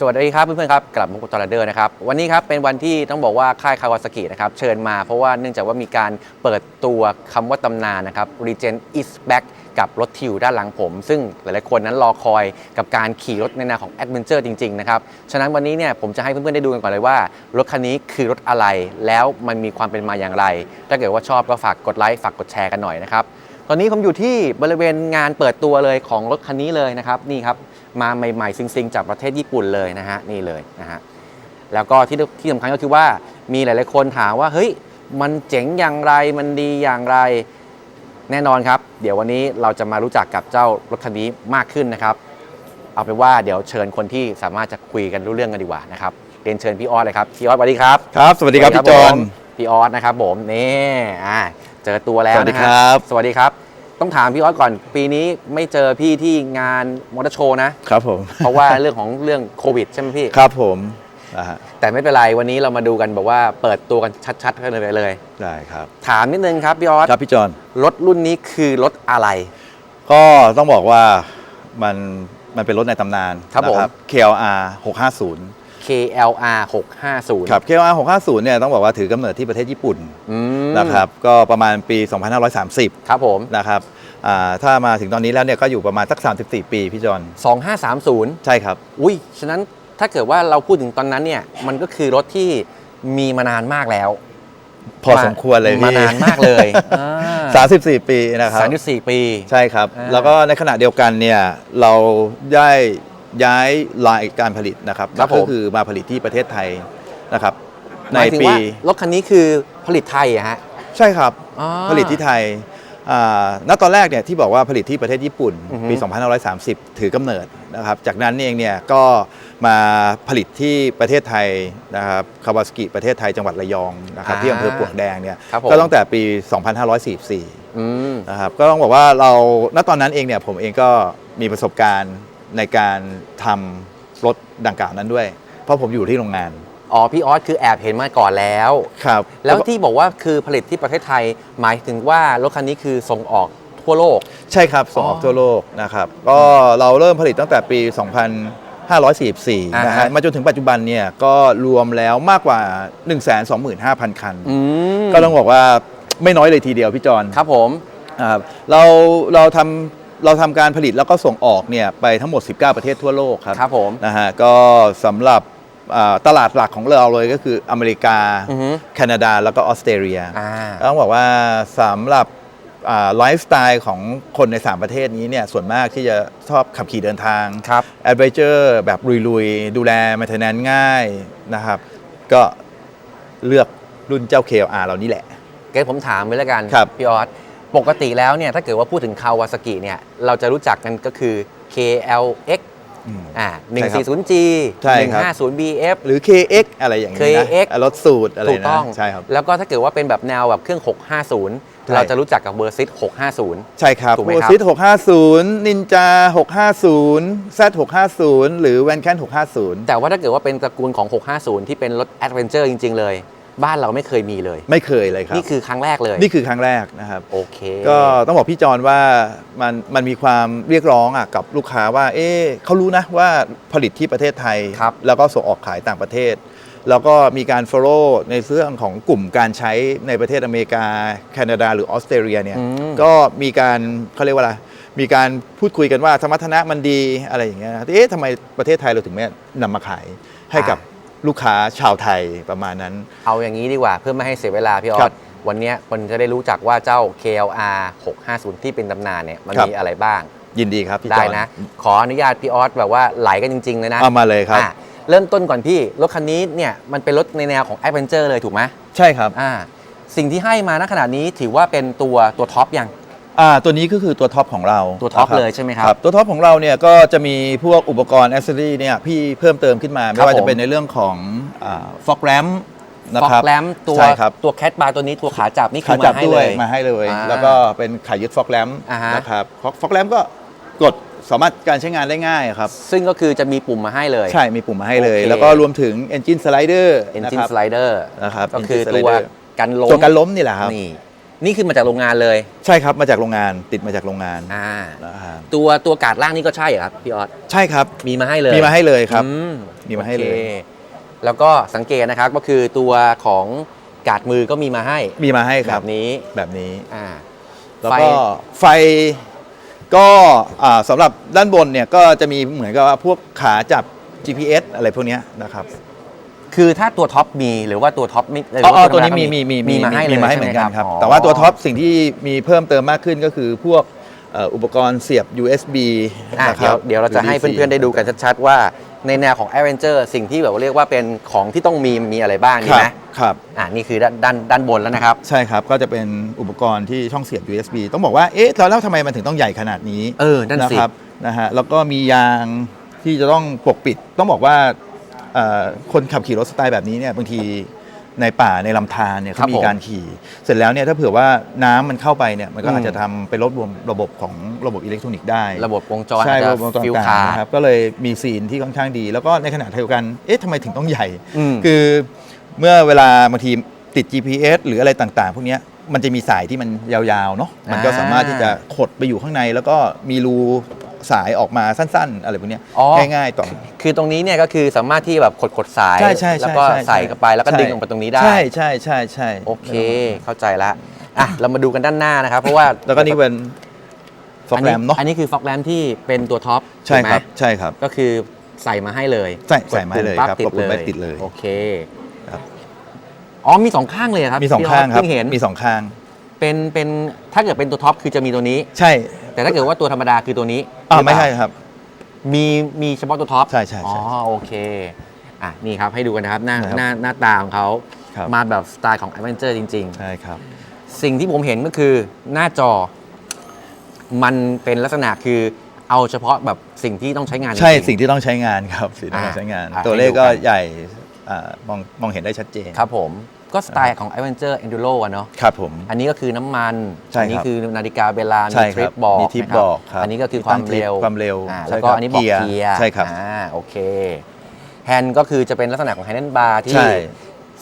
สวัสดีครับเพื่อนๆครับกลับมากับตอร์เดอร์นะครับวันนี้ครับเป็นวันที่ต้องบอกว่าค่ายคาวาซากินะครับเชิญมาเพราะว่าเนื่องจากว่ามีการเปิดตัวคำว่าตำนานนะครับ Regen is back กับรถทิวด้านหลังผม ซึ่งหลายๆคนนั้นรอคอยกับการขี่รถในนวของแอดเวนเจอร์จริง ๆ นะครับ ฉะนั้นวันนี้เนี่ยผมจะให้เพื่อน ๆ ได้ดูกันก่อนเลยว่า รถคันนี้คือรถอะไรแล้วมันมีความเป็นมาอย่างไร ถ้าเกิดว่าชอบก็ฝากกดไลค์ฝากกดแชร์กันหน่อยนะครับตอนนี้ผมอยู่ที่บริเวณงานเปิดตัวเลยของรถคันนี้เลยนะครับนี่ครับ มาใหม่ๆซิงๆ จากประเทศญี่ปุ่นเลยนะฮะนี่เลยนะฮะแล้วก็ที่ที่สำคัญก็คือว่ามีหลายๆคนถามว่าเฮ้ยมันเจ๋งอย่างไรมันดีอย่างไรแน่นอนครับ เดี๋ยววันนี้เราจะมารู้จักกับเจ้ารถคันนี้มากขึ้นนะครับ เอาเป็นว่าเดี๋ยวเชิญคนที่สามารถจะคุยกันรู้เรื่องกันดีกว่านะครับเรียนเชิญพี่ออสเลยครับพี่ออสสวัสดีครับครับ สวัสดีครับพี่จอนผมพี่ออสนะครับผมนี่อ่าเจอตัวแล้วสวัสดีนะฮะครับ สวัสดีครับ ต้องถามพี่ออสก่อน ปีนี้ไม่เจอพี่ที่งานมอเตอร์โชว์นะ ครับผม เพราะว่าเรื่องของเรื่องโควิดใช่ไหมพี่ ครับผมนะฮะแต่ไม่เป็นไรวันนี้เรามาดูกันแบบว่าเปิดตัวกันชัดๆกันเลยเลย ได้ครับ ถามนิดนึงครับพี่ออสครับพี่จอนรถรุ่นนี้คือรถอะไร ก็ต้องบอกว่ามันมันเป็นรถในตำนานครับผม นะ KLR 650 KLR 650 ครับ KLR 650เนี่ยต้องบอกว่าถือกำเนิดที่ประเทศญี่ปุ่นอืมนะครับก็ประมาณปี 2530 ครับผมนะครับอ่าถ้ามาถึงตอนนี้แล้วเนี่ยก็อยู่ประมาณสัก 34 ปีพี่จอน2530 ใช่ครับ อุ้ยฉะนั้นถ้าเกิดว่าเราพูดถึงตอนนั้นเนี่ยมันก็คือรถที่มีมานานมากแล้ว พอสมควรเลยพี่มานานมากเลยอ่า34 ปีนะครับสามสิบสี่ปี ใช่ครับอ่าแล้วก็ในขณะเดียวกันเนี่ยเราได้ ย้ายลายการผลิตนะครับครับก็ผมคือมาผลิตที่ประเทศไทยนะครับหในมายถึงปีว่ารถคันนี้คือผลิตไทยอะฮะใช่ครับอ่าผลิตที่ไทยอ่าณตอนแรกเนี่ยที่บอกว่าผลิตที่ประเทศญี่ปุ่น อือฮึ ปี 2530 ถือกำเนิดนะครับ จากนั้นเองเนี่ยก็มาผลิตที่ประเทศไทยนะครับคาวาสกิประเทศไทยจังหวัดระยองนะครับที่อำเภอปลวกแดงเนี่ยครับผมก็ตั้งแต่ปี 2544 อืม นะครับก็ต้องบอกว่าเราณตอนนั้นเองเนี่ยผมเองก็มีประสบการณ์ ในการทำรถดังกล่าวนั้นด้วย เพราะผมอยู่ที่โรงงานอ๋อพี่ออสคือแอบเห็นมาก่อนแล้ว ครับแล้วที่บอกว่าคือผลิตที่ประเทศไทย หมายถึงว่ารถคันนี้คือส่งออกทั่วโลก ใช่ครับส่งออกทั่วโลกนะครับก็เราเริ่มผลิตตั้งแต่ปี 2544อ่าฮะนะฮะมาจนถึงปัจจุบันเนี่ยก็รวมแล้วมากกว่า 125,000 คัน อืมก็ต้องบอกว่าไม่น้อยเลยทีเดียวพี่จอน ครับผมนะครับเราเราทำ เราทำการผลิตแล้วก็ส่งออกเนี่ยไปทั้งหมด 19 ประเทศทั่วโลกครับครับผมนะฮะก็สำหรับอ่าตลาดหลักของเราเลยก็คืออเมริกา อือฮึ แคนาดาแล้วก็ออสเตรเลีย อ่า ต้องบอกว่าสำหรับไลฟ์สไตล์ของคนใน 3 ประเทศนี้เนี่ยส่วนมากที่จะชอบขับขี่เดินทางครับ แอดเวนเจอร์แบบลุยๆ ดูแลมาเทนแนนง่ายนะครับ ก็เลือกรุ่นเจ้า KLR เรานี่แหละ เกรดผมถามไปแล้วกัน ครับพี่ออส ปกติแล้วเนี่ยถ้าเกิดว่าพูดถึงคาวาซากิเนี่ยเราจะรู้จักกันก็คือ KLX อืมอ่าใช่ครับ 140G ใช่ครับ 150BF หรือ KX อะไรอย่างนี้นะ KX รถสูตรอะไรถูกนะต้องใช่ครับแล้วก็ถ้าเกิดว่าเป็นแบบแนวแบบเครื่อง 650 เราจะรู้จักกับเบอร์ซิต650 ใช่ครับถูกไหมโอครับซิต650 นินจา 650 Z 650หรือแวนแคน650 แต่ว่าถ้าเกิดว่าเป็นตระกูลของ 650 ที่เป็นรถแอดเวนเจอร์จริง ๆ เลย บ้านเราไม่เคยมีเลย ไม่เคยเลยครับนี่คือครั้งแรกเลยนี่คือครั้งแรกนะครับโอเค ก็ต้องบอกพี่จอนว่ามันมันมีความเรียกร้องอะกับลูกค้าว่า เอ๊ะเขารู้นะว่าผลิตที่ประเทศไทยครับแล้วก็ส่งออกขายต่างประเทศ แล้วก็มีการ follow ในเรื่องของกลุ่มการใช้ในประเทศอเมริกา แคนาดาหรือออสเตรเลียเนี่ยอืมก็มีการเขาเรียกว่าอะไรมีการพูดคุยกันว่าสมรรถนะมันดีอะไรอย่างเงี้ยนะเอ๊ะทำไมประเทศไทยเราถึงไม่นำมาขายให้กับ ลูกค้าชาวไทยประมาณนั้น เอาอย่างนี้ดีกว่าเพื่อไม่ให้เสียเวลาพี่ออครัสบวันเนี้ยคนจะได้รู้จักว่าเจ้า KLR 650 ที่เป็นตำนานเนี่ยมันครับ มีอะไรบ้างยินดีครับพี่จได้อนนะ ขออนุญาตพี่ออสแบบว่าไหลกันจริง ๆ เลยนะเอามาเลยครับ อะเริ่มต้นก่อนพี่ รถคันนี้เนี่ยมันเป็นรถในแนวของแอดเวนเจอร์เลยถูกไหมใช่ครับ อ่าสิ่งที่ให้มาณขณะนี้ถือว่าเป็นตัวตัวท็อปยัง อ่าตัวนี้ก็คือตัวท็อปของเราตัวท็อปนะคบเลยใช่ไหมครับตัวท็อปของเราเนี่ยก็จะมีพวกอุปกรณ์อ c เซ s ซอรี่เนี่ยพี่เพิ่มเติมขึ้นมา ไม่ว่าผมจะเป็นในเรื่องของฟอกแรมนะฟอครับกแรมตัวใช่ครับตัวแคทบาร์ตัวนี้ตัวขาจับนี่คืขาอจับมาให้ด้เลวยย มาให้เลย อ่าแล้วก็เป็นขายึดฟอกแรมอ่าฮะ นะครับฟอกแรมก็กดสามารถการใช้งานได้ง่ายครับ ซึ่งก็คือจะมีปุ่มมาให้เลย ใช่มีปุ่มมาให้เลย โอเค แล้วก็รวมถึง Engine Slider นะ Engine ครับ Slider นะครับก็คือ Engine ตัว Slider กันล้ม ตัวการล้มนี่แหละครับ นี่ นี่คือมาจากโรงงานเลยใช่ครับมาจากโรงงานติดมาจากโรงงานอ่านะครับตัวตัวกาดล่างนี่ก็ใช่เหรอครับพี่ออสใช่ครับมีมาให้เลยมีมาให้เลยครับ อืมีมาให้เลย โอคแล้วก็สังเกตนะครับก็คือตัวของกาดมือก็มีมาให้มีมาให้คแบรับบนี้แบบนี้ อ่า แล้วไฟก็ไฟก็อ่าสำหรับด้านบนเนี่ยก็จะมีเหมือนกับว่าพวกขาจับ GPS อะไรพวกเนี้ยนะครับ คือถ้าตัวท็อปมีหรือว่าตัวท็อปไม่หรืออ๋ออ๋อธรรตัวดานี้ก็มีมีมีมีมาให้เลยมีมาให้เหใช่มือนกันไครับอ๋อแต่ว่าตัวท็อปสิ่งที่มีเพิ่มเติมมากขึ้นก็คือพวกเอ่ออุปกรณ์เสียบ USB อะนะคเดี๋ยรัวบเดี๋ยวเราจะให้ UDC เพื่อนๆได้ดูกันชัดๆ ว่าในแนวของ a d v e n t u r e สิ่งที่แบบว่าเรียกว่าเป็นของที่ต้องมีมีอะไรบ้างคนี่รับนะครับอ่านี่คือด้านด้านด้านบนแล้วนะครับ ใช่ครับ ก็จะเป็นอุปกรณ์ที่ช่องเสียบ USB ต้องบอกว่าเอ๊ะแล้วแล้วทำไมมันถึงต้องใหญ่ขนาดนี้เออนั่นสินะครับนะฮะแล้วก็มียางที่จะต้องปกปิดต้องบอกว่าเอ่อ คนขับขี่รถสไตล์แบบนี้เนี่ยบางทีในป่าในลำธารเนี่ยครัเขาบมีผมการขี่ เสร็จแล้วเนี่ยถ้าเผื่อว่าน้ำมันเข้าไปเนี่ยมันก็อืมอาจจะทำไปลดรวมระบบของระบบอิเล็กทรอนิกส์ได้ระบบวงจรใช่อาจจะระบบวงจรฟิวต่างขาๆดนะครับก็เลยมีซีนที่ค่อนข้างดี แล้วก็ในขณะเดียวกันเอ๊ะทำไมถึงต้องใหญ่ อืม คือเมื่อเวลาบางทีติด GPS หรืออะไรต่างๆ พวกเนี้ยมันจะมีสายที่มันยาวๆเนาะมันก็อ่าสามารถที่จะขดไปอยู่ข้างใน แล้วก็มีรู สายออกมาสั้นๆ อะไรพวกเนี้ยอ๋อ ง่ายๆต่อ คือตรงนี้เนี่ยก็คือสามารถที่แบบขดขดสาย ใช่ใช่ใช่แล้วก็ใช่ใส่เข้าไปแล้วก็ใช่ดึงออกไปตรงนี้ได้ ใช่ใช่ใช่ใช่โอเค เข้าใจละอะเรามาดูกันด้านหน้านะครับ เพราะว่าแล้วก็นี่เป็นฟอกแรมเนาะอันนี้คือฟอกแรมที่เป็นตัวท็อปใช่ถูกไหมครับใช่ครับ ก็คือใส่มาให้เลยใส่ใส่มาให้เลยกดปุ่ครับปั๊กดปุ่มปั๊บติดเลยโอเคครับ อ๋อมีสองข้างเลยเหรอครับมีสองพี่ข้างครับเพิ่งเห็นมีสองข้าง เป็นเป็นถ้าเกิดเป็นตัวท็อปคือจะมีตัวนี้ ใช่ แต่ถ้าเกิดว่าตัวธรรมดาคือตัวนี้อ่าหรือเปไม่ล่าใช่ครับ มีมีเฉพาะตัวท็อปใช่ใช่อ๋อใช่โอเคอะนี่ครับให้ดูกันนะครับหน้านะครับหน้าหน้าตาของเขาครับ มาแบบสไตล์ของ a d v e n t u r e จริงใช่ครับๆสิ่งที่ผมเห็นก็คือหน้าจอ มันเป็นลักษณะคือเอาเฉพาะแบบสิ่งที่ต้องใช้งานใช่จริงๆสิ่งที่ต้องใช้งานครับสิ่งที่ต้องอ่าใช้งาน อ่าตัวเลขให้ดูก็กัน ใหญ่อ่ามองมองเห็นได้ชัดเจน ครับผม ก็สไตล์ของ a d v e n t u r e Enduro อะเนาะครับผม อันนี้ก็คือน้ำมัน ใช่ครับ อันี้คือนาฬิกาเวลาใช่มีครับทริปบอกมีทริปนะบอกครับอันนี้ก็คือมีควาตั้มงทริปเร็วความเร็วอ่าใช่แล้วก็ครับอันนี้บอกเกียร์เกียร์ใช่ครับอ่าโอเคแฮนด์ก็คือจะเป็นลักษณะของแฮนด์บาร์ที่ใช่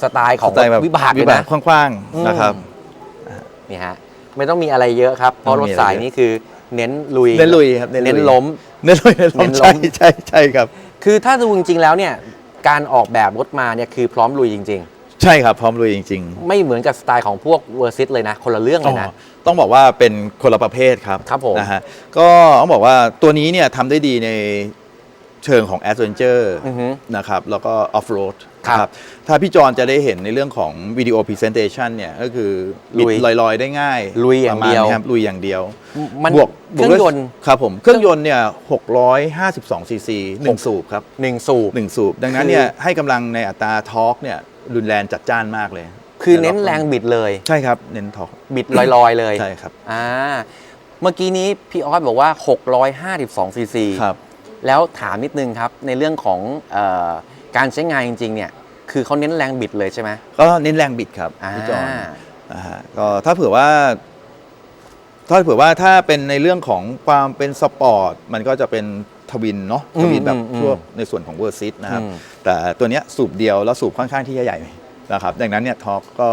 สไตล์ของสไตล์แบบวิบากเลวิยบากนะกว้างอืม ๆนะครับ นี่ฮะไม่ต้องมีอะไรเยอะครับ เพราะรไม่ถมีอะไรสายเยอะนี้คือเน้นลุยเน้นลุยครับเน้นล้มเน้นลุย เน้นล้เน้มนล้ใช่มใช่ใช่ครับ คือถ้าดูจริงๆแล้วเนี่ยการออกแบบรถมาเนี่ยคือพร้อมลุยจริง ใช่ครับพร้อมลุยจริง ๆ ไม่เหมือนกับสไตล์ของพวกเวอร์ซิตเลยนะ คนละเรื่องๆเลยนะอ๋อต้องบอกว่าเป็นคนละประเภทครับครับผมนะฮะก็ต้องบอกว่าตัวนี้เนี่ยทำได้ดีในเชิงของ Adventure อือฮึนะครับแล้วก็ Off-road ครับนะถ้าพี่จอนจะได้เห็นในเรื่องของวิดีโอ Presentation เนี่ยก็คือบิดลุยลอยๆ ได้ง่ายลุยอย่างประมณเดียวนี้ครับลุยอย่างเดียว มันบวกเครื่องบวกด้วยยนต์ ครับผม เครื่องยนต์เนี่ย652ซีซีหนึ่งสูบครับหนึ่งสูบ หนึ่งสูบ ดังนั้นเนี่ยให้กำลังในอัตราทอร์กเนี่ย รุนแรงจัดจ้านมากเลยคือเน้นแรงบิดเลย ใช่ครับ เน้นทอร์กบิดลอยๆเลยใช่ครับอ่าเมื่อกี้นี้พี่ออสบอกว่า 652ซีซีครับแล้วถามนิดนึงครับในเรื่องของเออการใช้งานจริงๆเนี่ยคือเขาเน้นแรงบิดเลยใช่ไหมก็เน้นแรงบิดครับอ่าพี่จอนนะฮะก็ถ้าเผื่อว่า ถ้าเผื่อว่าถ้าเป็นในเรื่องของความเป็นสปอร์ตมันก็จะเป็น ทวินเนาะทวินแบบพวกในส่วนของเวอร์ซิตนะครับอืมแต่ตัวเนี้ยสูบเดียวแล้วสูบค่อนข้างที่จะใหญ่นะครับดังนั้นเนี่ยทอร์กก็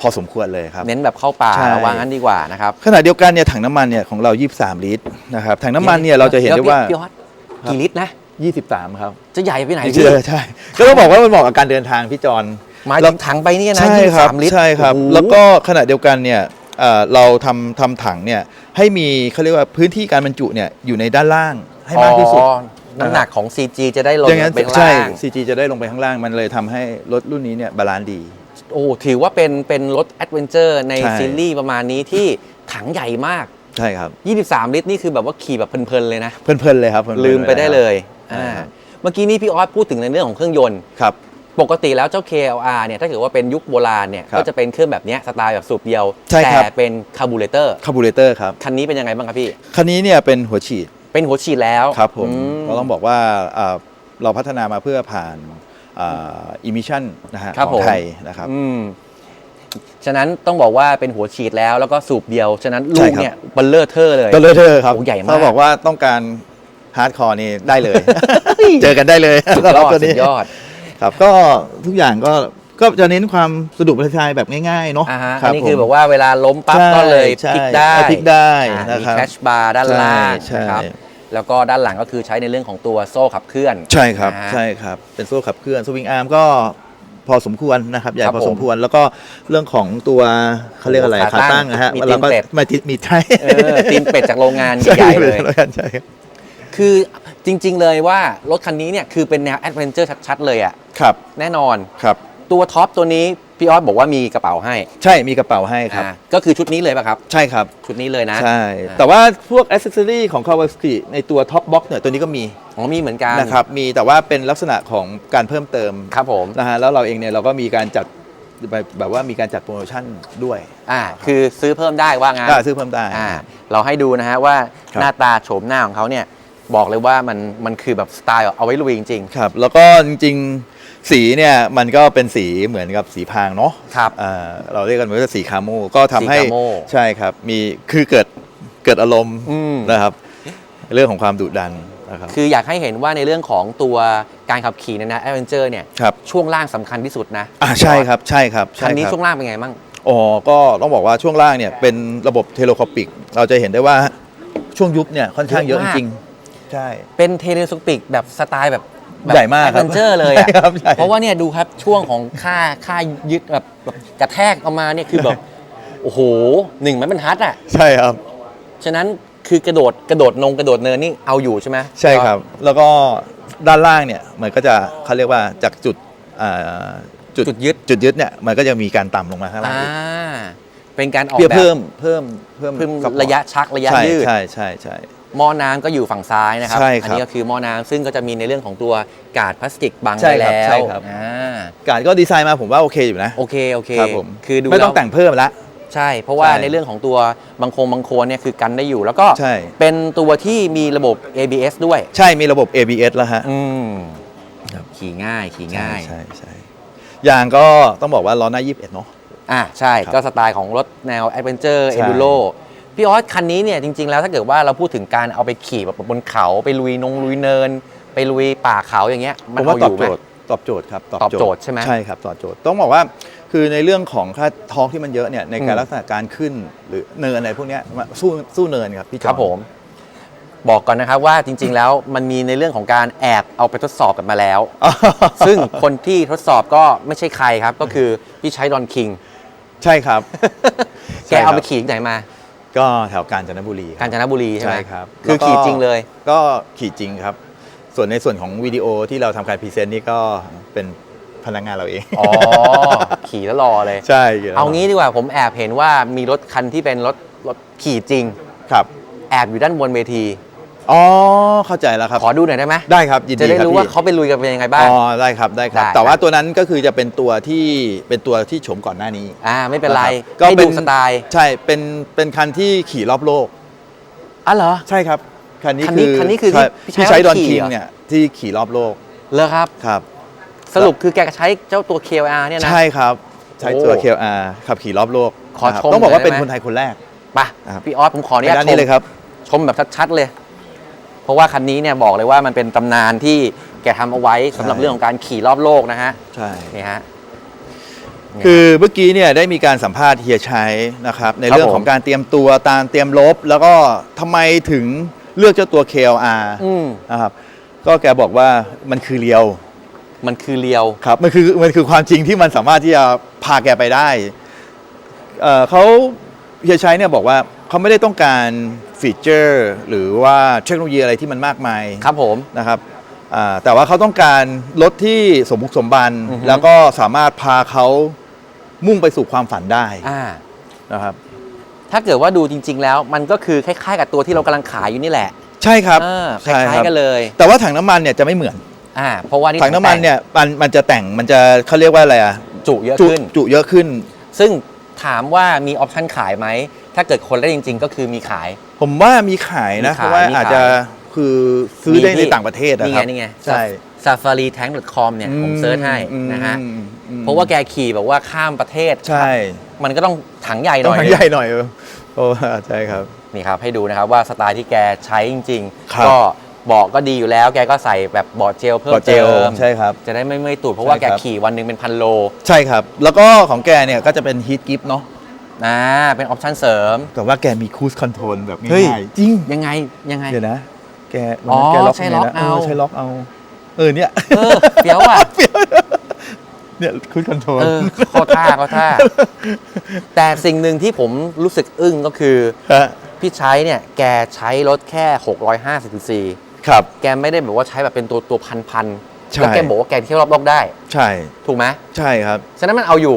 พอสมควรเลยครับเน้นแบบเข้าป่าใช่วางงั้นดีกว่านะครับขณะเดียวกันเนี่ยถังน้ำมันเนี่ยของเรา 23 ลิตรนะครับถังน้ำมันเนี่ยเราจะเห็นได้ว่าพี่ออสกี่ลิตรนะ23 ครับ จะใหญ่ไปไหนใช่พี่ใช่ก็ต้องบอกว่ามันเหมาะกับการเดินทางพี่จอนหมายถึงถังไปเนี่ยนะใช่ยี่สิบครับสามลิตรใช่ครับโอ้โหแล้วก็ขณะเดียวกันเนี่ยเอ่อเราทำทำถังเนี่ยให้มีเขาเรียกว่าพื้นที่การบรรจุเนี่ยอยู่ในด้านล่าง ให้มากที่สุดอ๋อน้ำหนักของ CG จะได้ลงอย่างนั้นไปข้างใช่ ล่าง CG จะได้ลงไปข้างล่างมันเลยทำให้รถรุ่นนี้เนี่ยบาลานซ์ดี โอ้ถือว่าเป็นเป็นรถแอดเวนเจอร์ในใช่ ซีรีส์ประมาณนี้ที่ถังใหญ่มาก ใช่ครับ 23 ลิตรนี่คือแบบว่าขี่แบบเพลินๆเลยนะ เพลินๆเลยครับพนๆลืมไปได้เลยใช่อ่าครับเมื่อกี้นี้พี่ออสพูดถึงในเรื่องของเครื่องยนต์ ครับ ปกติแล้วเจ้า KLR เนี่ยถ้าเกิดว่าเป็นยุคโบราณเนี่ยครับก็จะเป็นเครื่องแบบเนี้ยสไตล์แบบสูบเดียว ใช่แต่ครับเป็นคาร์บูเรเตอร์ คาร์บูเรเตอร์ครับ คันนี้เป็นยังไงบ้างครับพี่ คันนี้เนี่ยเป็นหัวฉีด เป็นหัวฉีดแล้วครับผมอืก็ต้องบอกว่าอ่าเราพัฒนามาเพื่อผ่านอิมิชันนะฮะครับขอผมงไทยนะครับ อืมฉะนั้นต้องบอกว่าเป็นหัวฉีดแล้วแล้วก็สูบเดียว ฉะนั้นใช่ลูกครับ เนี่ยเบัลเลอร์เทอร์เลย ตัวเลเทอร์ครับโอ้ใหญ่มากเขาบอกว่าต้องการฮาร์ดคอร์นี่ได้เลย เจอกันได้เลยสุดสำหยรับอดตัวสุนี้ดยอด ครับก็ทุกอย่างก็ก็จะเน้นความสะดวกสบายแบบง่ายๆเนาะอ่าฮะรัอันนี้คือผมแบบว่าเวลาล้มปั๊บใช่ก็เลยใช่พลิกได้พลิกได้อ่านะมีครับ แคชบาร์ด้านล่างใช่นะครับ ใช่ แล้วก็ด้านหลังก็คือใช้ในเรื่องของตัวโซ่ขับเคลื่อนใช่ครับนะฮะ ใช่ครับเป็นโซ่ขับเคลื่อนสวิงอาร์มก็พอสมควรนะครับใหญ่ครับพอสมควรแล้วก็เรื่องของตัวเขาเรียกอะไรขาขาตั้ตั้งงนะฮะมีเราก็ตีนเป็ดมาติดมีไทยเออตีนเป็ดจากโรงงานใช่ใหญ่ๆเลย ใช่ครับคือจริง ๆ เลยว่ารถคันนี้เนี่ยคือเป็นแนวแอดเวนเจอร์ชัด ๆ เลยอะครับแน่นอน ครับ ตัวท็อปตัวนี้พี่ออสบอกว่ามีกระเป๋าให้ใช่มีกระเป๋าให้ครับ อ่าก็คือชุดนี้เลยป่ะครับ ใช่ครับ ชุดนี้เลยนะใช่อ่าแต่ว่าพวกอ c เซสซอรี่ของ Kawasaki ในตัวท็อปบ็อกเนี่ยตัวนี้ก็มีอ๋อมีเหมือนกันนะครับมีแต่ว่าเป็นลักษณะของการเพิ่มเติมครับผมนะฮะแล้วเราเองเนี่ยเราก็มีการจัดแบบแบบว่ามีการจัดโปรโมชั่นด้วยอ่าคือซื้อเพิ่มได้ว่างั้นได้ซื้อเพิ่มได้ อ่าเราให้ดูนะฮะว่าครับ หน้าตาโฉมหน้าของเขาเนี่ยบอกเลยว่ามันมันคือแบบสไตล์เอาไว้ลุยจริง ครับแล้วก็จริงๆ สีเนี่ยมันก็เป็นสีเหมือนกับสีพรางเนาะครับ อ่าเราเรียกกันว่าสีคาโมก็ทำให้สีคาโม่ ใช่ครับ มีคือเกิดเกิดอารมณ์อืม นะครับ เรื่องของความดุดันนะครับๆคืออยากให้เห็นว่าในเรื่องของตัวการขับขี่เนยนะแอดเวนเจอร์เนี่ยครับช่วงล่างสำคัญที่สุดนะอ่าใช่ครับใช่ครับคัใช่นนี้ครับช่วงล่างเป็นไงบ้างอ๋อก็ต้องบอกว่าช่วงล่างเนี่ยเป็นระบบเทเลคอปิก เราจะเห็นได้ว่าช่วงยุบเนี่ยค่อนข้างเยอะเยอะจมาก ริงๆใช่ เป็นเทเลสปิกแบบสไตล์แบบ แบบใหญ่มากแอดครับเวนเจอร์เลยใช่อะครับใช่ เพราะว่าเนี่ยดูครับช่วงของค่าค่ายึดแบบแบบกระแทกออกมาเนี่ยคือแบบ โอ้โหหนึ่งไม้บรรทัดอะ ใช่ครับ ฉะนั้นคือกระโดดกระโดดนงกระโดดเนินนี่เอาอยู่ใช่ไหมใช่ครับ แล้วก็ด้านล่างเนี่ยมันก็จะเขาเรียกว่าจากจุดอ่าจุดยึดจุดยึดเนี่ยมันก็จะมีการต่ำลงมาข้างล่างอ่าอีกเป็นการออกเพื่อแบบเพิ่มเพิ่มเพิ่ม เพิ่มซัพพอตระยะชักระยะใช่ยืด ใช่ใช่ใช่ หม้อน้ำก็อยู่ฝั่งซ้ายนะครับ ใช่ครับอันี้ก็คือหม้อน้ำซึ่งก็จะมีในเรื่องของตัวกาดพลาสติกบังใช่ไว้ครับแล้วใช่ครับ อ่าการก็ดีไซน์มาผมว่าโอเคอยู่นะ โอเคโอเคครับผมคือดูไม่ต้องล้ว แต่งเพิ่มละ ใช่ เพราะว่าใช่ในเรื่องของตัวบางโคงบางโคนเนี่ยคือกันได้อยู่ แล้วก็ใช่ เป็นตัวที่มีระบบ ABS ด้วย ใช่มีระบบ ABS แล้วฮะ อืมครับขี่ง่ายขี่ง่าย ใช่ใช่ยางก็ต้องบอกว่าล้อหน้า 21 เนาะ อะใช่ ครับก็สไตล์ของรถแนว Adventure ใช่ Enduro พี่ออสคันนี้เนี่ยจริง ๆ แล้วถ้าเกิดว่าเราพูดถึงการเอาไปขี่แบบบนเขาไปลุยนงลุยเนิน ไปลุยป่าเขาอย่างเงี้ยมันผมเอาว่าอตอบยู่ไหม โจทย์ตอบโจทย์ครับตอบโจทย์ใช่ไหมใช่ครับตอบโจทย์ต้องบอกว่าคือในเรื่องของค่าท้องที่มันเยอะเนี่ยในการอืม ลักษณะการขึ้นหรือเนินอะไรพวกเนี้ยมาสู้สู้เนินครับพี่จอครับผม บอกก่อนนะครับว่าจริง ๆ แล้วมันมีในเรื่องของการแอบเอาไปทดสอบกันมาแล้ว ซึ่งคนที่ทดสอบก็ไม่ใช่ใครครับ ก็คือพี่ใช้ดอนคิง ใช่ครับ แกเอาไปขี่ที่ไหนมา ก็แถวกาญจนบุรีคการับ ญจนบุรีใช่ไหมใช่ครับคือแล้วก็ ขี่จริงเลย ก็ขี่จริงครับ ส่วนในส่วนของวิดีโอที่เราทำการพรีเซนต์นี่ก็เป็นพนักงานเราเอง อ๋อ ขี่แล้วรอเลย ใช่กี่ยวเอางี้ดีกว่าผมแอบเห็นว่ามีรถคันที่เป็นรถรถขี่จริง ครับ แอบอยู่ด้านบนเวที อ๋อเข้าใจแล้วครับ ขอดูหน่อยได้ไหมได้ครับยินดีจะได้ครับรู้ว่าพี่เขาไปลุยกันเป็นยังไงบ้างอ๋อได้ครับได้ครับได้แต่ว่าครับตัวนั้นก็คือจะเป็นตัวที่เป็นตัวที่โฉมก่อนหน้านี้อ่าไม่เป็นไรนะครับก็ให้เป็ดูนสไตล์ใช่เป็นเป็นคันที่ขี่รอบโลกอ๋อเหรอใช่ครับคันนี้คันนี้คือคันนี้คือใช่ที่ที่ใช้ใช้ดอนขี่คิงเหรอเนี่ยที่ขี่รอบโลกเลอครับครับ สรุปคือแกใช้เจ้าตัว KLR เนี่ยนะใช่ครับใช้ตัวโอ้ KLR ขับขี่รอบโลกขอนะครับชมต้องบอกว่าหน่อยได้เป็นไหมคนไทยคนแรกไปะนะครับพี่ออสผมขออนุญาตด้านชนี้มเลยครับชมแบบชัดๆเลย เพราะว่าคันนี้เนี่ยบอกเลยว่ามันเป็นตำนานที่แกทำเอาไว้สำหรับใช่ เรื่องของการขี่รอบโลกนะฮะใช่ นี่ฮะนี่คือเมื่อกี้เนี่ยได้มีการสัมภาษณ์เฮียชัยนะครับ ในครับเรื่องผมของการเตรียมตัวตามเตรียมลบ แล้วก็ทำไมถึงเลือกเจ้าตัว KLR อืมนะครับก็แกบอกว่ามันคือเรียว มันคือเลียว ครับมันคือมันคือความจริงที่มันสามารถที่จะพาแกไปได้เอ่อเขาเฮียชัยเนี่ยบอกว่าเขาไม่ได้ต้องการ ฟีเจอร์หรือว่าเทคโนโลยีอะไรที่มันมากมายครับผมนะครับอ่าแต่ว่าเขาต้องการรถที่สมบุกสมบันอือฮึแล้วก็สามารถพาเขามุ่งไปสู่ความฝันได้อ่านะครับถ้าเกิดว่าดูจริง ๆ แล้วมันก็คือคล้ายๆ กับตัวที่เรากำลังขายอยู่นี่แหละ ใช่ครับเออคใช่ล้ายครับๆกันเลย แต่ว่าถังน้ำมันเนี่ยจะไม่เหมือนอ่าเพราะว่านี่ถังน้ำมันแต่เนี่ยมันมันจะแต่งมันจะเขาเรียกว่าอะไรอะจุเยอะจุขึ้นจุเยอะขึ้น ซึ่งถามว่ามีออปชั่นขายไหม ถ้าเกิดคนได้จริง ๆ ก็คือมีขาย ผมว่ามีขายนะ มีขายเพราะว่ามีขาย อาจจะคือซื้อได้มีในที่ต่างประเทศนะนี่คไงรับ นี่ไง ใช่ safari tank com เนี่ยผมเซิร์ชให้อืมนะฮะอืมอืมเพราะว่าแกขี่แบบว่าข้ามประเทศ ใช่มันก็ต้องถังใหญ่หต้อน่งอยทางใหญ่หน่อยเออโอ้ใช่ครับ นี่ครับให้ดูนะครับว่าสไตล์ที่แกใช้จริงครับๆ ก็เบาะก็ดีอยู่แล้ว แกก็ใส่แบบเบาะเจลเพิ่มเบาะเจเติลมใช่ครับจะได้ไม่เมื่อยตูดเพราะว่าใช่แกครับ ขี่วันหนึ่งเป็นพันโล ใช่ครับ แล้วก็ของแกเนี่ยก็จะเป็นฮีทกิฟเนาะ อ่าเป็นออปชั่นเสริม แต่ว่าแกมีคู e คอนโทรลแบบเฮ้ย ง่ายๆจริง ยังไงยังไง เดี๋ยวนะ แกอ๋อวันนั้นแกล็อกใช้ไงล็อกนะเอเอาอใช้ล็อกเอา เออเนี่ย เออเฟี้ยวอะ เนี่ยคู e คอนโทรล เออเขาท่าเขาท่า แต่สิ่งหนึ่งที่ผมรู้สึกอึ้งก็คือฮะพี่ใช้เนี่ย แกใช้รถแค่ 650ซีซีครับ แกไม่ได้แบบว่าใช้แบบเป็นตัวตัวพันพันๆใช่ แล้วแกบอกว่าแกเที่ยวรอบโลกได้ ใช่ ถูกไหมใช่ครับ ฉะนั้นมันเอาอยู่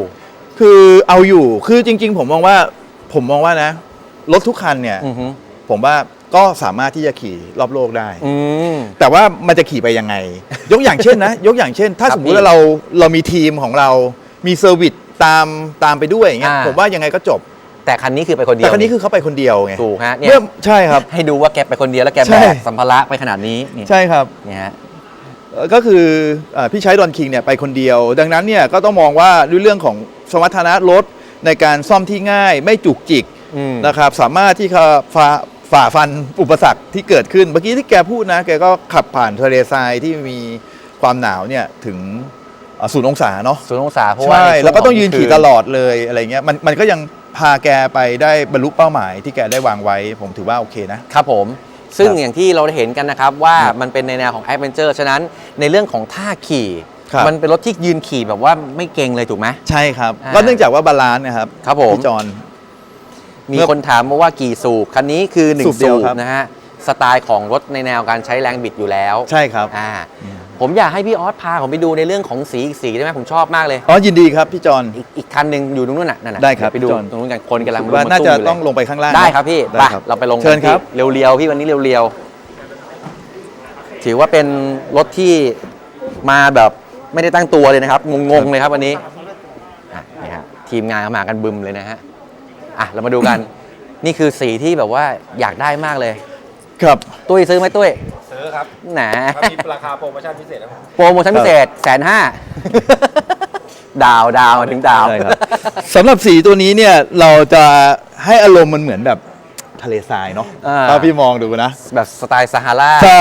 คือเอาอยู่คือจริง ๆ ผมมองว่าผมมองว่านะ รถทุกคันเนี่ย อือฮึผมว่าก็สามารถที่จะขี่รอบโลกได้ อืม แต่ว่ามันจะขี่ไปยังไง ยกอย่างเช่นนะ ยกอย่างเช่น ถ้าครับสมมุติพี่ว่าเราเรามีทีมของเรา มีเซอร์วิสตามตามไปด้วยอย่างเงี้ยอ่า ผมว่ายังไงก็จบ แต่คันนี้คือไปคนเดียวแต่คันนี้คือเขาไปคนเดียวไงถูกฮะเนี่ยเมื่อใช่ครับ ให้ดูว่าแกไปคนเดียวแล้วแกใช่แบกสัมภาระไปขนาดนี้เนี่ยใช่ครับ เนี่ยฮะเอ่อก็คืออ่าพี่ใช้ดอนคิงเนี่ยไปคนเดียว ดังนั้นเนี่ยก็ต้องมองว่าด้วยเรื่องของ สมรรถนะรถในการซ่อมที่ง่าย ไม่จุกจิกอืมนะครับ สามารถที่จะฝ่าฝ่าฟันอุปสรรคที่เกิดขึ้น เมื่อกี้ที่แกพูดนะ แกก็ขับผ่านทะเลทรายที่มีความหนาวเนี่ยถึงอ่าศูนย์องศาเนาะศูนย์องศาเพราะว่าใช่ในช่แล้วก็ต้องยืนขขี่ตลอดเลยอะไรเงี้ยมันมันก็ยังพาแกไปได้บรรลุเป้าหมายที่แกได้วางไว้ ผมถือว่าโอเคนะครับผมซึ่งครับอย่างที่เราได้เห็นกันนะครับว่าครับมันเป็นในแนวของ a อ v e n t u r e ฉะนั้นในเรื่องของท่าขี่ ครับ มันเป็นรถที่ยืนขี่แบบว่าไม่เกรงเลยถูกไหม ใช่ครับ อ่าก็เนื่องจากว่าบาลานซ์นะครับครับผม พี่จอน มีเมื่อคนถามมาว่ากี่สูบ คันนี้คือสูบ1เดียสูวบครับ นะฮะ สไตล์ของรถในแนวการใช้แรงบิดอยู่แล้วใช่ครับ อ่าผมอยากให้พี่ออสพาผมไปดูในเรื่องของสีอีกสีได้ไหมผมชอบมากเลย อ๋อยินดีครับพี่จอน อีกอีกคันหนึ่งอยู่ตรงนู้นน่ะนั่นน่ะได้ครับเยวไปดูพี่จอน ตรงนู้นกันคนกำลังว่ารุมน่าจะตุ้มยู่เลยต้องลงไปข้างล่างได้เนอะครับพี่ได้ไปครับเราไปลงกันเชิญครับ พี่เรียวๆพี่วันนี้เรียวๆถือว่าเป็นรถที่มาแบบ ไม่ได้ตั้งตัวเลยนะครับ งงๆเลยครับวันนี้อะนี่ฮะทีมงานเขามากันบึมเลยนะฮะอะเรามาดูกัน นี่คือสีที่แบบว่าอยากได้มากเลย ครับตุ้ยซื้อไหมตุ้ยซื้อครับหนาถ้ามีราคาโปรโมชั่นพิเศษครับโปรโมชั่นพิเศษแสนห้าดาวดาวมาถึงดาว ใช่ครับสำหรับสีตัวนี้เนี่ยเราจะให้อารมณ์มันเหมือนแบบทะเลทรายเนาะอ่า ถ้าพี่มองดูนะ แบบสไตล์ซาฮารา ใช่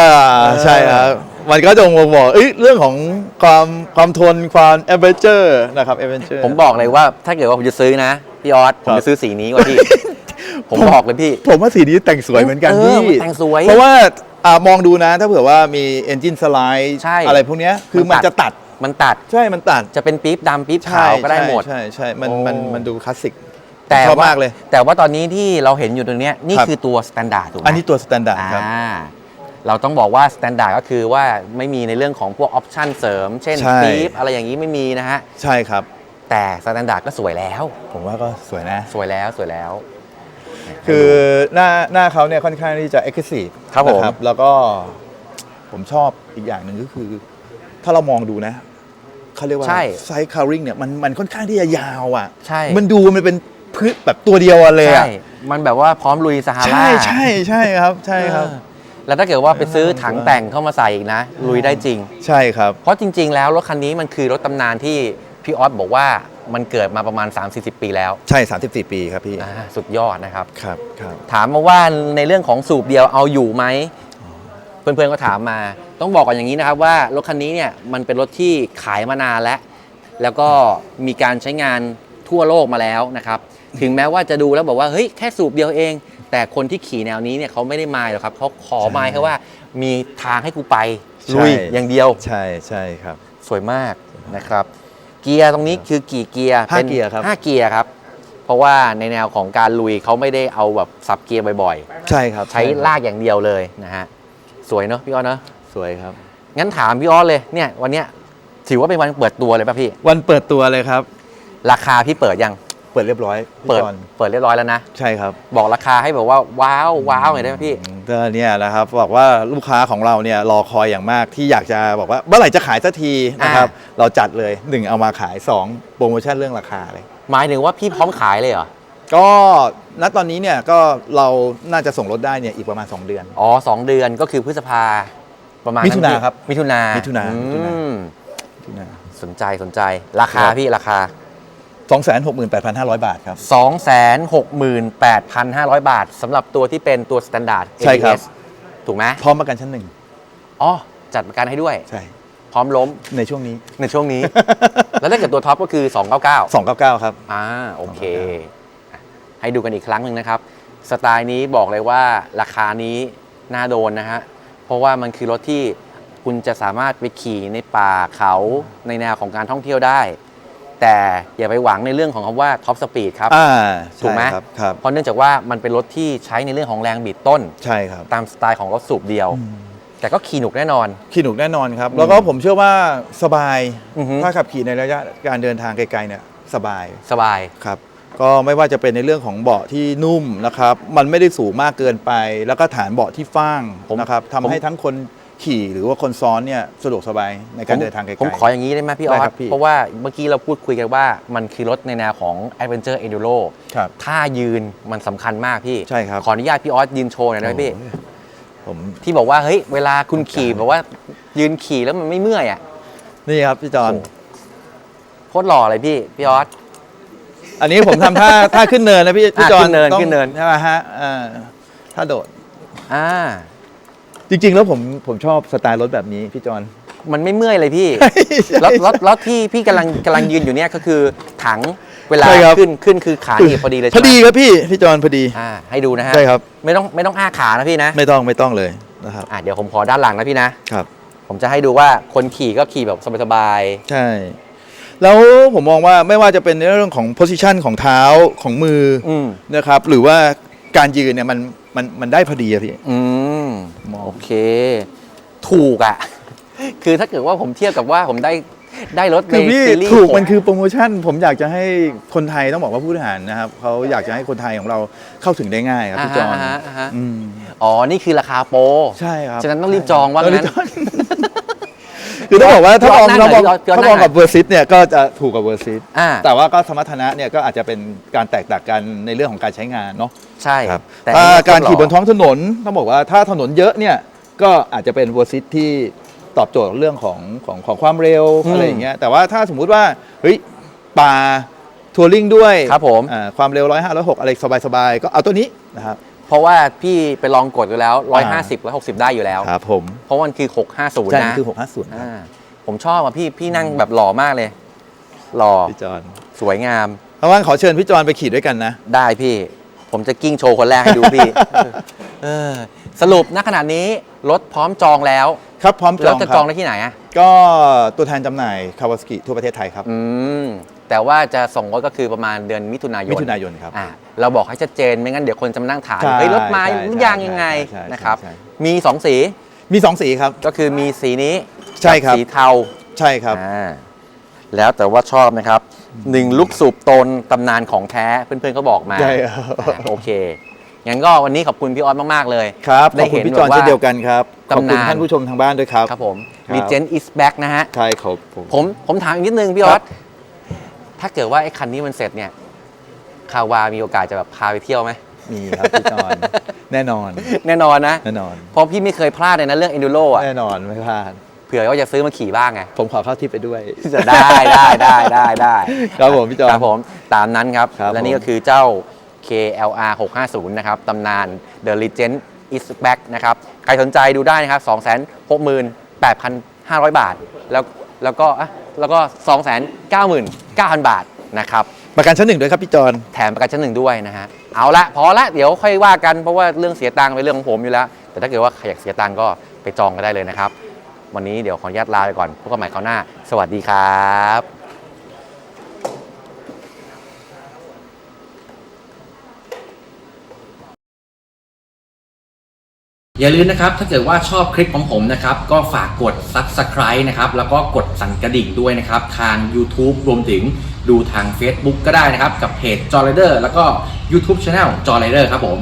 ใช่ครับ มันก็จะบ่งบอกเอ้ยเรื่องของความความทนความแอดเวนเจอร์นะครับแอดเวนเจอร์ผมบอกเลยว่าถ้าเกิดว่าผมจะซื้อนะ พี่ออสผมครับจะซื้อสีนี้กว่าพี่ ผมบอกเลยพี่ ผมว่าสีนี้แต่งสวยเหมือนกันเออพี่มันแต่งสวยเพราะว่าอ่ามองดูนะ ถ้าเผื่อว่ามีเอนจินสไลด์ใช่อะไรพวกเนี้ยคือมันมันตัด จะตัด มันตัดใช่มันตัดจะเป็นปี๊บดำปี๊บขาวก็ได้หมด ใช่ใช่ใช่มันโอ้มันมันดูคลาสสิก แต่ชอบว่มากเลย แต่ว่าตอนนี้ที่เราเห็นอยู่ตรงเนี้ยนี่ครับ คือตัวสแตนดาร์ดถูกไหมอันนี้ตัวสแตนดาร์ดครับ อ่าเราต้องบอกว่าสแตนดาร์ดก็คือว่าไม่มีในเรื่องของพวกออปชั่นเสริม เช่นใช่ ปี๊บอะไรอย่างนี้ไม่มีนะฮะ ใช่ครับ แต่สแตนดาร์ดก็สวยแล้ว ผมว่าก็สวยนะ สวยแล้วสวยแล้ว คือหน้าหน้าเขาเนี่ยค่อนข้างที่จะเอ็กซ์ซีฟครับผม แล้วก็ผมชอบอีกอย่างหนึ่งก็คือ ถ้าเรามองดูนะเขาเรียกว่าใช่ไซส์คาริงเนี่ยมันมันค่อนข้างที่จะยาวอะ ใช่ มันดูมันเป็น พื้นแบบตัวเดียวอะเลยใช่อะมันแบบว่าพร้อมลุยซาฮาราใช่ใช่ใช่ครับใช่ครับ เออแล้วถ้าเกิดว่าไปซื้อถังแต่งเข้ามาใส่อีกนะ ลุยได้จริง ใช่ครับ เพราะจริง ๆ แล้วรถคันนี้มันคือรถตำนานที่พี่ออสบอกว่ามันเกิดมาประมาณ 3-40 ปีแล้วใช่ 34 ปีครับพี่อ่าสุดยอดนะครับ ครับครับ ถามมาว่าในเรื่องของสูบเดียวเอาอยู่ไหม เพื่อนๆก็ถามมา ต้องบอกก่อนอย่างนี้นะครับว่ารถคันนี้เนี่ยมันเป็นรถที่ขายมานานแล้ว แล้วก็มีการใช้งานทั่วโลกมาแล้วนะครับ ถึงแม้ว่าจะดูแล้วบอกว่าเฮ้ยแค่สูบเดียวเอง แต่คนที่ขี่แนวนี้เนี่ยเขาไม่ได้มายหรอกครับเขาขอมายแค่ว่ามีทางให้กูไปลุยใช่อย่างเดียว ใช่ใช่ครับ สวยมากนะครับ เกียร์ตรงนี้คือกี่เกียร์ห้าป็นเกียร์ครับห้าเกียร์ครับ เพราะว่าในแนวของการลุยเขาไม่ได้เอาแบบสับเกียร์บ่อยใช่ครับๆใช้ลากอย่างเดียวเลยนะฮะสวยเนอะพี่อ้อนเนอะสวยครับ งั้นถามพี่อ้อนเลยเนี่ยวันเนี้ยถือว่าเป็นวันเปิดตัวเลยป่ะพี่ วันเปิดตัวเลยครับ ราคาพี่เปิดยัง เปิดเรียบร้อยพี่เปิดจอนเปิดเรียบร้อยแล้วนะ ใช่ครับบอกราคาให้แบบว่าว้าวว้าวหน่อยได้ไหมพี่ ก็เนี่ยนะครับบอกว่าลูกค้าของเราเนี่ยรอคอยอย่างมากที่อยากจะบอกว่าเมื่อไหร่จะขายสักทีนะครับเราจัดเลยหนึ่งเอามาขายสองโปรโมชั่นเรื่องราคาเลย หมายถึงว่าพี่พร้อมขายเลยเหรอ ก็ณตอนนี้เนี่ยก็เราน่าจะส่งรถได้เนี่ยอีกประมาณ 2 เดือน อ๋อสองเดือนก็คือพฤษภาประมาณมิถุนาพี่ครับมิถุนามิถุนาอืมิถุนา ม ที่นะ สนใจสนใจราคาครับ พี่ราคา สองแสนหกหมื่นแปดพันห้าร้อยบาทครับ 268,500 บาทสำหรับตัวที่เป็นตัว Standard ใช่ครับ ABS ถูกไหมพร้อมประกันชั้นหนึ่งอ๋อจัดประกันให้ด้วย ใช่ พร้อมล้มในช่วงนี้ ในช่วงนี้ แล้วถ้าเกิดตัวท็อปก็คือ 299 299 ครับ อ่าโอเคอะให้ดูกันอีกครั้งหนึ่งนะครับ สไตล์นี้บอกเลยว่าราคานี้น่าโดนนะฮะ เพราะว่ามันคือรถที่คุณจะสามารถไปขี่ในป่าเขาในแนวของการท่องเที่ยวได้ แต่อย่าไปหวังในเรื่องของคำว่าท็อปสปีดครับ อ่าถูกไหมใช่ครับครับเพราะเนื่องจากว่ามันเป็นรถที่ใช้ในเรื่องของแรงบิดต้น ใช่ครับ ตามสไตล์ของรถสูบเดียว แต่ก็ขี่หนุกแน่นอน ขี่หนุกแน่นอนครับ แล้วก็ผมเชื่อว่าสบาย อือฮึ ถ้าขับขี่ในระยะการเดินทางไกลๆเนี่ยสบายสบาย ครับ ก็ไม่ว่าจะเป็นในเรื่องของเบาะที่นุ่มนะครับ มันไม่ได้สูงมากเกินไป แล้วก็ฐานเบาะที่ฟ้างผมนะครับผม ทำให้ทั้งคน ขี่หรือว่าคนซ้อนเนี่ยสะดวกสบายในการผมเดินทางไกลๆ ผมขออย่างนี้ได้ไหมพี่อได้อคสรับพี่เพราะว่าเมื่อกี้เราพูดคุยกันว่ามันคือรถในแนวของ Adventure Enduro ครับท่ายืนมันสำคัญมากพี่ ใช่ครับ ขออนุญาตพี่ออสยืนโชว์หน่อยได้ไหมพี่โอ้ยผม ที่บอกว่าเฮ้ยเวลาคุณขี่แบบว่ายืนขี่แล้วมันไม่เมื่อยอะนี่ครับพี่จอนโอ้โคตรหล่อเลยพี่พี่ออส อันนี้ผมทำท่า ท่าขึ้นเนินนะพี่พี่อะจอนขึ้นเนินต้องขึ้นเนิน ใช่ไหมฮะอ่าถ้าโดด อ่า จริง ๆ แล้วผมผมชอบสไตล์รถแบบนี้พี่จอน มันไม่เมื่อยเลยพี่ แล้วแล้วแล้วที่พี่กำลังกำลังยืนอยู่เนี่ยก็คือถังเวลาใช่ครับ ขึ้นขึ้นคือขาหนีบพอดีเลยพใช่อไหมดีครับพี่พี่จอนพอดี อ่าให้ดูนะฮะใช่ครับ ไม่ต้องไม่ต้องอ้าขานะพี่นะไม่ต้องไม่ต้องเลยนะครับอ่าเดี๋ยวผมขอด้านหลังนะพี่นะ ครับ ผมจะให้ดูว่าคนขี่ก็ขี่แบบสบายใช่ แล้วผมมองว่าไม่ว่าจะเป็นในเรื่องของ position ของเท้าของมือๆอืม นะครับหรือว่าการยืนเนี่ยมัน มันมันได้พอดีอะพี่ อืมมองโอเค ถูกอะ คือถ้าเกิดว่าผมเทียบกับว่าผมได้ได้รถในคือพี่ซีรีส์ถูกผมมันคือโปรโมชั่น ผมอยากจะให้คนไทยต้องบอกว่าผู้บริหารนะครับเขาอยากจะให้คนไทยของเราเข้าถึงได้ง่ายครับพี่จอนาฮะอ่าฮะอืมอ๋อ นี่คือราคาโปร ใช่ครับฉะนั้นต้องรีบจองว่าต้งั้นรีบจอง คือต้องบอกว่าถ้ามองพี่ออสนั่ถ้างมองหน่อยพี่ออสถ้ามองนั่งหน่อยกับเวอร์ซิตเนี่ยก็จะถูกกับเวอร์ซิตอ่า แต่ว่าก็สมรรถนะเนี่ยก็อาจจะเป็นการแตกต่างกันในเรื่องของการใช้งานเนาะ ใช่ครับแต่ถ้าอัการขี่บนโคตรหล่ท้องถนนต้องบอกว่าถ้าถนนเยอะเนี่ยก็อาจจะเป็นเวอร์ซิตที่ตอบโจทย์เรื่องของของของความเร็วอืมอะไรอย่างเงี้ยแต่ว่าถ้าสมมุติว่าเฮ้ยป่าทัวริงด้วยครับผมอ่าความเร็ว105 106อะไรสบายๆ ก็เอาตัวนี้นะครับเพราะว่าพี่ไปลองกดดูแล้วอ่า150 160 ได้อยู่แล้วครับผมเพราะมันคือ 650ใช่นะคือ 650ครับอ่าผมชอบอะพี่พี่นั่งแบบหล่อมากเลย หล่อพี่จอนสวยงามเพราะว่าขอเชิญพี่จอนไปขี่ด้วยกันนะ ได้พี่ ผมจะกิ้งโชว์คนแรกให้ดูพี่เออสรุปณขณะนี้รถพร้อมจองแล้วครับพร้อมจแล้อวงจะคจรัอบงได้ที่ไหนอะก็ตัวแทนจำหน่ายคาวาสกิทั่วประเทศไทยครับ อืมแต่ว่าจะส่งรถก็คือประมาณเดือนมิถุนายนมิถุนายนครับ อะเราบอกให้ชัดเจนไม่งั้นเดี๋ยวคนจะมานั่งถามใช่เฮ้ยรถมาใช่หรือใช่ยังยังไงใช่ใช่นะครับ ใช่ มี2สีมี 2 สีครับ ก็คือมีสีนี้ใช่ครับ กัสีเทาใช่ครับ อ่า แล้วแต่ว่าชอบนะครับหนึ่งลูกสูบตนตำนานของแท้เพื่อนๆก็บอกมาใช่ครับ อะโอเคงั้นก็วันนี้ขอบคุณพี่ออสมากๆเลย ครับขได้อบคุณเห็นพี่จอนแบบว่าเช่นเดียวกันครับขอบคุณตำนาน ท่านผู้ชมทางบ้านด้วยครับ ครับผมครับ Legend is back นะฮะ ใช่ครับผม ผมผมถามอีกนิดนึงพี่อคอรัสบถ้าเกิดว่าไอ้คันนี้มันเสร็จเนี่ยคาวามีโอกาสจะแบบพาไปเที่ยวไหม มีครับพี่จอนแน่นอนแน่นอนนะ แน่นอน เพราะพี่ไม่เคยพลาดเลยนะเรื่อง enduro อะ แน่นอนไม่พลาด เผื่อว่าจะซื้อมาขี่บ้างไง ผมขอเข้าทิปไปด้วย จะได้ได้ได้ได้ได้ครับผมพี่จอนครับผมตามนั้นครับครับและนี่ผมก็คือเจ้า KLR 650 นะครับตำนาน The Legend is back นะครับใครสนใจดูได้นะครับ 268,500 บาท แล้วแล้วก็อะแล้วก็ 299,000 บาทนะครับประกันชั้นหนึ่งด้วยครับพี่จอนแถมประกันชั้นหนึ่งด้วยนะฮะเอาละพอละเดี๋ยวค่อยว่ากันเพราะว่าเรื่องเสียตังค์เป็นเรื่องของผมอยู่แล้ว แต่ถ้าเกิดว่าใครอยากเสียตังค์ก็ไปจองกันได้เลยนะครับ วันนี้เดี๋ยวขออนุญาตลาไปก่อนพบกันใหม่คราวหน้า สวัสดีครับอย่าลืมนะครับ ถ้าเกิดว่าชอบคลิปของผมนะครับ ก็ฝากกด Subscribe นะครับ แล้วก็กดสั่นกระดิ่งด้วยนะครับ ทาง YouTube รวมถึงดูทาง Facebook ก็ได้นะครับ กับเพจ j o r r i d e r แล้วก็ YouTube Channel j o r r i d e r ครับผม